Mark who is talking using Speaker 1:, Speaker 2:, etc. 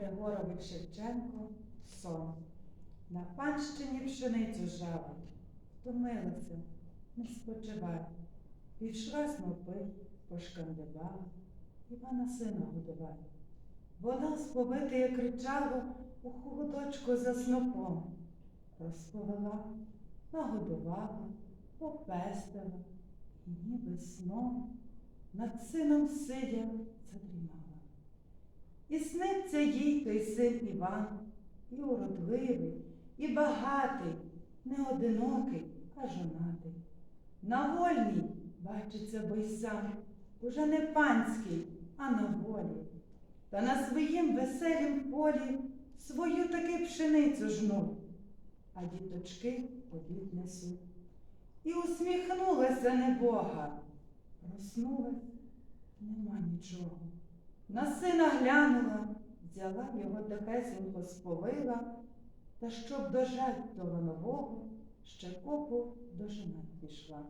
Speaker 1: Григорович Шевченко сон. На панщині пшеницю жала, втомилася, не спочивай. Пішла снопи, пошкандибала, Івана сина годувала. Воно сповитеє кричало у холодочку за снопом. Розповела, нагодувала, попестила, і ніби сном над сином сидя задрімала. І сниться їй той син Іван, і уродливий, і багатий, не одинокий, а жонатий. На вольній бачиться бойсам, уже не панський, а на волі. Та на своїм веселім полі свою таки пшеницю жнуть, а діточки обід несуть. І усміхнулася небога. Проснулась, нема нічого. На сина глянула, взяла його тихесенько сповила, та щоб дожать того нового, ще копу до жена пішла.